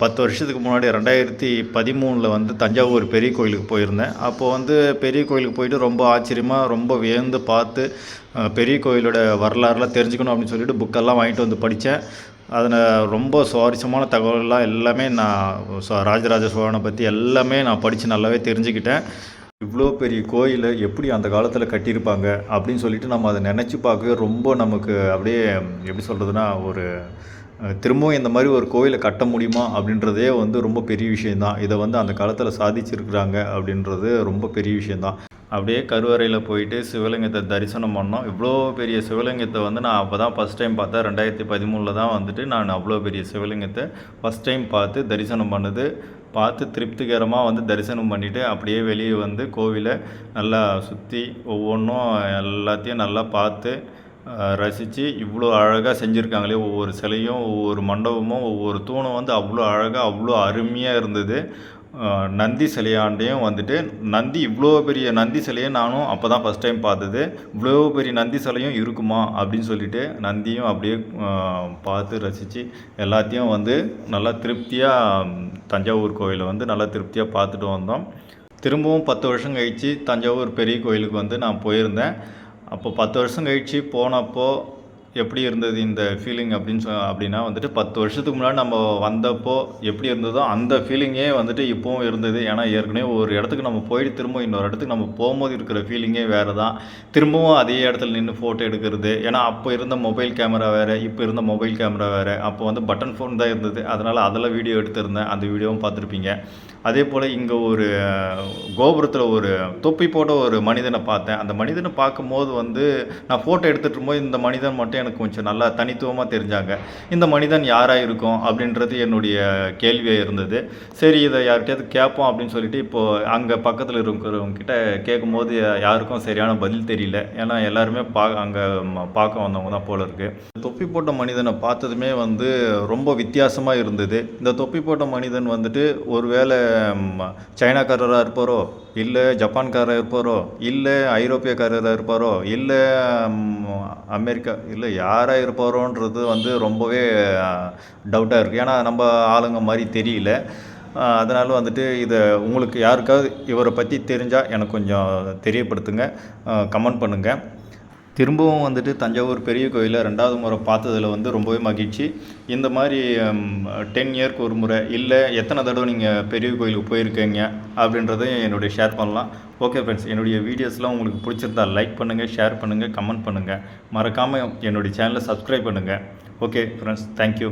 பத்து வருஷத்துக்கு முன்னாடி ரெண்டாயிரத்தி பதிமூணில் வந்து தஞ்சாவூர் பெரிய கோயிலுக்கு போயிருந்தேன். அப்போது வந்து பெரிய கோயிலுக்கு போயிட்டு ரொம்ப ஆச்சரியமாக ரொம்ப வியந்து பார்த்து பெரிய கோயிலோட வரலாறுலாம் தெரிஞ்சுக்கணும் அப்படின்னு சொல்லிட்டு புக்கெல்லாம் வாங்கிட்டு வந்து படித்தேன். அதில் ரொம்ப சுவாரஸ்யமான தகவல்லாம் எல்லாமே நான் ராஜராஜ சோழனை பற்றி எல்லாமே நான் படித்து நல்லாவே தெரிஞ்சுக்கிட்டேன். இவ்வளோ பெரிய கோயிலை எப்படி அந்த காலத்தில் கட்டியிருப்பாங்க அப்படின்னு சொல்லிட்டு நம்ம அதை நினச்சி பார்க்கவே ரொம்ப நமக்கு அப்படியே எப்படி சொல்கிறதுனா ஒரு திரும்பவும் இந்த மாதிரி ஒரு கோயிலை கட்ட முடியுமா அப்படின்றதே வந்து ரொம்ப பெரிய விஷயந்தான் இதை வந்து அந்த காலத்தில் சாதிச்சிருக்கிறாங்க அப்படின்றது ரொம்ப பெரிய விஷயந்தான் அப்படியே கருவறையில் போயிட்டு சிவலிங்கத்தை தரிசனம் பண்ணோம். இவ்வளோ பெரிய சிவலிங்கத்தை வந்து நான் அப்போ தான் ஃபஸ்ட் டைம் பார்த்தேன். ரெண்டாயிரத்தி பதிமூணில் தான் வந்துட்டு நான் அவ்வளோ பெரிய சிவலிங்கத்தை ஃபஸ்ட் டைம் பார்த்து தரிசனம் பண்ணது. பார்த்து திருப்திகரமாக வந்து தரிசனம் பண்ணிவிட்டு அப்படியே வெளியே வந்து கோவிலை நல்லா சுற்றி ஒவ்வொன்றும் எல்லாத்தையும் நல்லா பார்த்து ரசித்து இவ்வளோ அழகாக செஞ்சுருக்காங்களே. ஒவ்வொரு சிலையும் ஒவ்வொரு மண்டபமும் ஒவ்வொரு தூணும் வந்து அவ்வளோ அழகாக அவ்வளோ அருமையாக இருந்தது. நந்தி சிலையாண்டையும் வந்துட்டு நந்தி இவ்வளோ பெரிய நந்தி சிலையை நானும் அப்போ தான் ஃபஸ்ட் டைம் பார்த்தது. இவ்வளோ பெரிய நந்தி சிலையும் இருக்குமா அப்படின்னு சொல்லிட்டு நந்தியும் அப்படியே பார்த்து ரசித்து எல்லாத்தையும் வந்து நல்லா திருப்தியாக தஞ்சாவூர் கோயிலை வந்து நல்லா திருப்தியாக பார்த்துட்டு வந்தோம். திரும்பவும் பத்து வருஷம் கழித்து தஞ்சாவூர் பெரிய கோயிலுக்கு வந்து நான் போயிருந்தேன். அப்போ பத்து வருஷம் கழித்து போனப்போ எப்படி இருந்தது இந்த ஃபீலிங் அப்படின்னு சொ அப்படின்னா வந்துட்டு பத்து வருஷத்துக்கு முன்னாடி நம்ம வந்தப்போ எப்படி இருந்ததோ அந்த ஃபீலிங்கே வந்துட்டு இப்போவும் இருந்தது. ஏன்னா ஏற்கனவே ஒரு இடத்துக்கு நம்ம போயிட்டு திரும்ப இன்னொரு இடத்துக்கு நம்ம போகும்போது இருக்கிற ஃபீலிங்கே வேறு தான் திரும்பவும் அதே இடத்துல நின்று ஃபோட்டோ எடுக்கிறது. ஏன்னா அப்போ இருந்த மொபைல் கேமரா வேறு இப்போ இருந்த மொபைல் கேமரா வேறு. அப்போ வந்து பட்டன் ஃபோன் தான் இருந்தது. அதனால் அதில் வீடியோ எடுத்திருந்தேன். அந்த வீடியோவும் பார்த்துருப்பீங்க. அதே போல் இங்கே ஒரு கோபுரத்தில் ஒரு தொப்பி போட்ட ஒரு மனிதனை பார்த்தேன். அந்த மனிதனை பார்க்கும்போது வந்து நான் ஃபோட்டோ எடுத்துகிட்டு இருக்கும்போது இந்த மனிதன் மட்டும் எனக்கு கொஞ்சம் நல்லா தனித்துவமாக தெரிஞ்சாங்க. இந்த மனிதன் யாராக இருக்கும் அப்படின்றது என்னுடைய கேள்வியாக இருந்தது. சரி இதை யார்கிட்டயாவது கேட்போம் அப்படின்னு சொல்லிட்டு இப்போது அங்கே பக்கத்தில் இருக்கிறவங்க கிட்ட கேட்கும்போது யாருக்கும் சரியான பதில் தெரியல. ஏன்னா எல்லாருமே பா அங்கே பார்க்க வந்தவங்க தான் போல இருக்குது தொப்பி போட்ட மனிதனை பார்த்ததுமே வந்து ரொம்ப வித்தியாசமாக இருந்தது. இந்த தொப்பி போட்ட மனிதன் வந்துட்டு ஒருவேளை சைனாக்காரராக இருப்பாரோ? இல்லை ஜப்பான்காரராக இருப்பாரோ? இல்லை ஐரோப்பியக்காரராக இருப்பாரோ? இல்லை அமெரிக்கா இல்லை யாராக இருப்பாரோன்றது வந்து ரொம்பவே டவுட்டாக இருக்குது ஏன்னா நம்ம ஆளுங்க மாதிரி தெரியல. அதனால் வந்துட்டு இதை உங்களுக்கு யாருக்காவது இவரை பற்றி தெரிஞ்சால் எனக்கு கொஞ்சம் தெரியப்படுத்துங்க. கமெண்ட் பண்ணுங்கள் திரும்பவும் வந்துட்டு தஞ்சாவூர் பெரிய கோயிலை ரெண்டாவது முறை பார்த்ததில் வந்து ரொம்பவே மகிழ்ச்சி. இந்த மாதிரி டென் இயர்க்கு ஒரு முறை இல்லை எத்தனை தடவை நீங்கள் பெரிய கோயிலுக்கு போயிருக்கீங்க அப்படின்றதையும் என்னுடைய ஷேர் பண்ணலாம். ஓகே ஃப்ரெண்ட்ஸ் என்னுடைய வீடியோஸ்லாம் உங்களுக்கு பிடிச்சிருந்தா லைக் பண்ணுங்கள் ஷேர் பண்ணுங்கள் கமெண்ட் பண்ணுங்கள் மறக்காமல் என்னுடைய சேனலை சப்ஸ்கிரைப் பண்ணுங்கள் ஓகே ஃப்ரெண்ட்ஸ் தேங்க்யூ